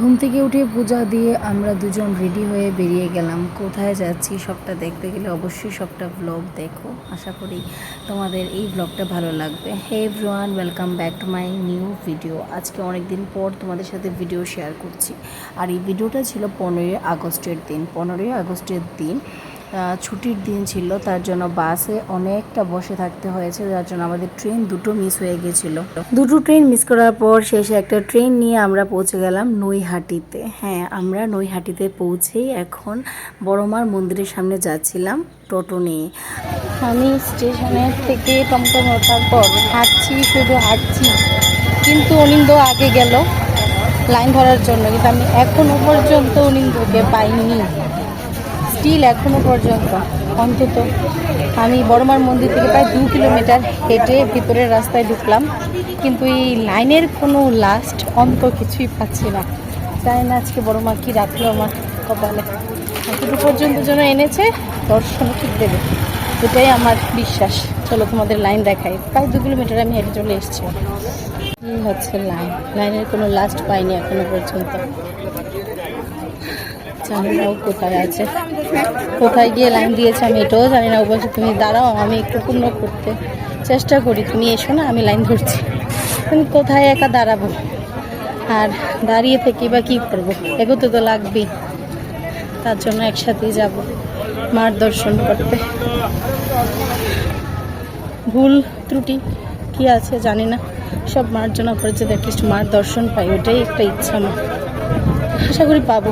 ঘুম থেকে উঠে পূজা দিয়ে আমরা দুজন রেডি হয়ে বেরিয়ে গেলাম। কোথায় যাচ্ছি সবটা দেখতে গেলে অবশ্যই সবটা ব্লগ দেখো। আশা করি তোমাদের এই ব্লগটা ভালো লাগবে। Hey everyone welcome back to my new video আজকে অনেক দিন পর তোমাদের সাথে ভিডিও শেয়ার করছি। আর এই ভিডিওটা ছিল পনেরোই আগস্টের দিন। পনেরোই আগস্টের দিন ছুটির দিন ছিল, তার জন্য বাসে অনেকটা বসে থাকতে হয়েছে, যার জন্য আমাদের ট্রেন দুটো মিস হয়ে গেছিল। দুটো ট্রেন মিস করার পর শেষে একটা ট্রেন নিয়ে আমরা পৌঁছে গেলাম নৈহাটিতে। হ্যাঁ আমরা নৈহাটিতে পৌঁছেই এখন বড়মার মন্দিরের সামনে যাচ্ছিলাম টোটো নিয়ে। আমি স্টেশনের থেকে টমটম ওঠার পর হাঁটছি, শুধু হাঁটছি, কিন্তু অনিন্দ আগে গেল, লাইন ধরার জন্য, কিন্তু আমি এখনও পর্যন্ত অনিন্দকে পাইনি। স্টিল এখনও পর্যন্ত, অন্তত। আমি বড়মার মন্দির থেকে প্রায় দু কিলোমিটার হেঁটে ভিতরের রাস্তায় ঢুকলাম, কিন্তু এই লাইনের কোনো লাস্ট অন্ত কিছুই পাচ্ছি না। জানি না আজকে বড়মা কি রাখল আমার কপালে। এতটুকু পর্যন্ত যেন এনেছে, দর্শন ঠিক দেবে। এটাই আমার বিশ্বাস। চলো তোমাদের লাইন দেখাই। প্রায় দু কিলোমিটার আমি হেঁটে চলে এসেছি। এই হচ্ছে লাইন। লাইনের কোনো লাস্ট পাইনি এখনও পর্যন্ত। জানি না ও কোথায় আছে। কোথায় গিয়ে লাইন দিয়েছে আমি এটাও জানি না। ও বলছে, তুমি দাঁড়াও, আমি একটু পূর্ণ করতে চেষ্টা করি। তুমি এসো না, আমি লাইন ধরছি। তুমি কোথায়? একা দাঁড়াবো। আর দাঁড়িয়ে থেকে বা কী করব? এগোতে তো লাগবেই। তার জন্য একসাথেই যাব মার দর্শন করতে। ভুল ত্রুটি কি আছে জানি না। সব মার্জনা করেছে অ্যাটলিস্ট মার দর্শন পাই ওটাই একটা ইচ্ছা আমার। আশা করি পাবো।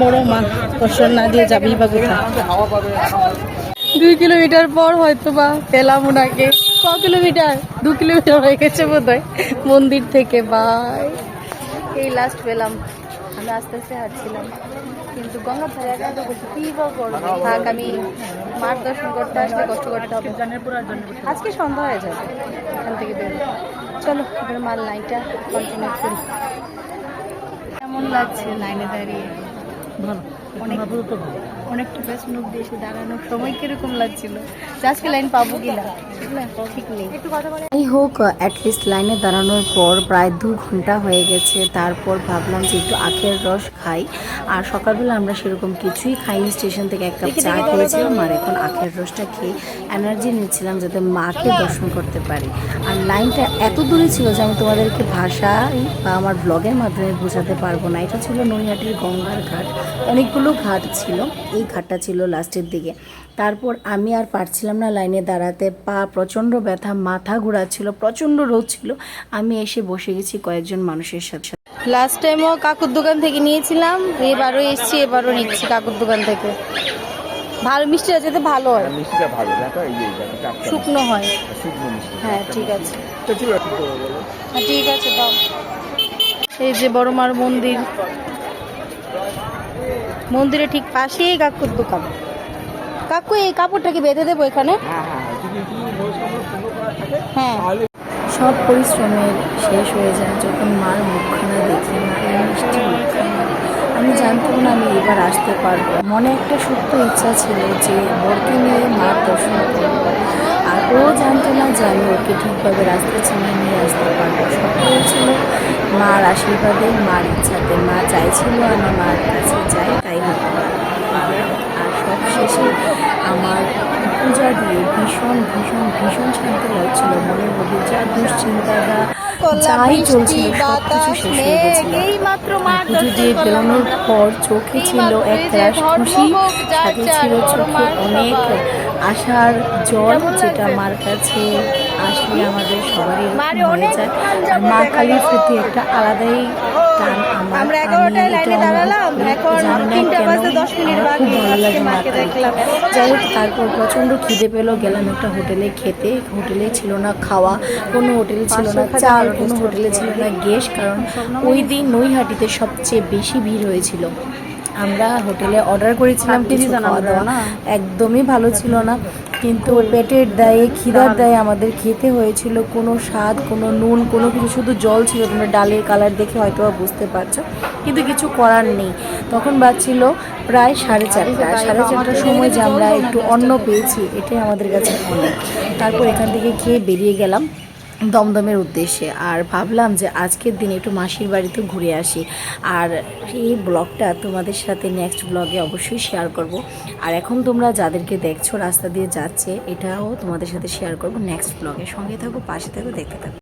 বড় মা দর্শন না দিয়ে যাবেই বা দুই কিলোমিটার পর হয়তো বা পেলাম ওনাকে। ক কিলোমিটার? দু কিলোমিটার হয়ে গেছে বোধ মন্দির থেকে, বাই। এই লাস্ট পেলাম। আমি আস্তে আস্তে হাঁটছিলাম। কিন্তু গঙ্গা ধারে কী বা করব? থাক, আমি মার দর্শন করতে আসলে কষ্ট করতে হবে। আজকে সন্ধ্যা হয়ে যাবে। এখান থেকে বেরো চলো মার লাইনটা কন্টিনিউ করি। কেমন লাগছে লাইনে দাঁড়িয়ে? ভালো। অনেক অনেকটা বেশ মুখ দিয়ে এসে দাঁড়ানোর সময় কীরকম লাগছিল? আজকে লাইন পাবো কিনা সেগুলো ঠিক নেই। যাই হোক অ্যাটলিস্ট লাইনে দাঁড়ানোর পর প্রায় দু ঘণ্টা হয়ে গেছে। তারপর ভাবলাম যে একটু আখের রস খাই। আর সকালবেলা আমরা সেরকম কিছুই খাইনি। স্টেশন থেকে এক কাপ চা খেয়েছিলাম আর এখন আখের রসটা খেয়ে এনার্জি নিচ্ছিলাম যাতে মাকে দর্শন করতে পারি। আর লাইনটা এত দূরে ছিল যে আমি তোমাদেরকে ভাষায় বা আমার ব্লগের মাধ্যমে বোঝাতে পারব না। এটা ছিল নৈহাটির গঙ্গার ঘাট। অনেকগুলো ঘাট ছিল। এই ঘাটটা ছিল লাস্টের দিকে। তারপর আমি আর পারছিলাম না লাইনে দাঁড়াতে। পা প্রচণ্ড ব্যথা মাথা ঘোরাচ্ছিল প্রচণ্ড রোদ ছিল। আমি এসে বসে গেছি কয়েকজন মানুষের সাথে। লাস্ট টাইমও কাকুর দোকান থেকে নিয়েছিলাম। এবারও এসেছি এবারও নিচ্ছি কাকুর দোকান থেকে। ভালো মিষ্টিটা যেতে ভালো হয়। মিষ্টিটা ভালো দেখো এই যে শুকনো হয়। শুকনো মিষ্টি হ্যাঁ ঠিক আছে। তো ঠিক আছে বলো। হ্যাঁ ঠিক আছে দাও। এই যে বড় মার মন্দির। মন্দিরে ঠিক পাশেই কাকুর দোকান। কাকু এই কাপড়টাকে বেঁধে দেবো এখানে। হ্যাঁ। সব পরিশ্রমের শেষ হয়ে যায় যখন মার মুখখানা দেখি আমি জানতাম না আমি এবার আসতে পারব। মনে একটা সত্য ইচ্ছা ছিল যে বরকে নিয়ে মার দর্শন করব। আর ও জানতো না যে আমি ওকে ঠিকভাবে রাস্তা চিনে নিয়ে আসতে পারব। সব হয়েছিল মার আশীর্বাদে মার ইচ্ছাতে মা চাইছিল আমি মার কাছে যাই তাই আর সব শেষে আমার পূজা দিয়ে ভীষণ ভীষণ ভীষণ শান্তি লাগছিল মনের মধ্যে যা দুশ্চিন্তাটা যাই চলছিল সব কিছু শেষ হয়ে গেছিল। পুজো দিয়ে বেরোনোর পর চোখে ছিল এক রাশ খুশি সাথে ছিল চোখে অনেক আশার জল যেটা মার কাছে আসলে আমাদের সবারই হয়ে যায়। আর মা কালীর প্রতি একটা আলাদাই টান আমার। এগারোটায় লাইনে দাঁড়ালাম, এখন তিনটে বাজতে দশ মিনিট বাকি। যাই হোক তারপর প্রচণ্ড খিদে পেল। গেলাম একটা হোটেলে খেতে। হোটেলে ছিল না খাওয়া কোনো হোটেলে ছিল না চাল কোনো হোটেলে ছিল না গ্যাস কারণ ওই দিন নৈহাটিতে সবচেয়ে বেশি ভিড় হয়েছিল। আমরা হোটেলে অর্ডার করেছিলাম কিছু খাওয়া দাওয়া একদমই ভালো ছিল না। কিন্তু পেটের দায়ে খিদার দায়ে আমাদের খেতে হয়েছিল কোনো স্বাদ, কোনো নুন, কোনো কিছু, শুধু জল ছিল তোমরা ডালের কালার দেখে হয়তো বুঝতে পারছ, কিন্তু কিছু করার নেই। তখন বাজছিল প্রায় সাড়ে চারটা, সাড়ে চারটার সময় যে আমরা একটু অন্ন পেয়েছি, এটাই আমাদের কাছে তারপর এখান থেকে খেয়ে বেরিয়ে গেলাম। দমদমের উদ্দেশ্যে। আর ভাবলাম যে আজকের দিন একটু মাসির বাড়িতে ঘুরে আসি। আর এই ব্লগটা তোমাদের সাথে নেক্সট ব্লগে অবশ্যই শেয়ার করব। আর এখন তোমরা যাদেরকে দেখছ রাস্তা দিয়ে যাচ্ছে, এটাও তোমাদের সাথে শেয়ার করব নেক্সট ব্লগে। সঙ্গে থাকো, পাশে থাকো, দেখতে থাকো।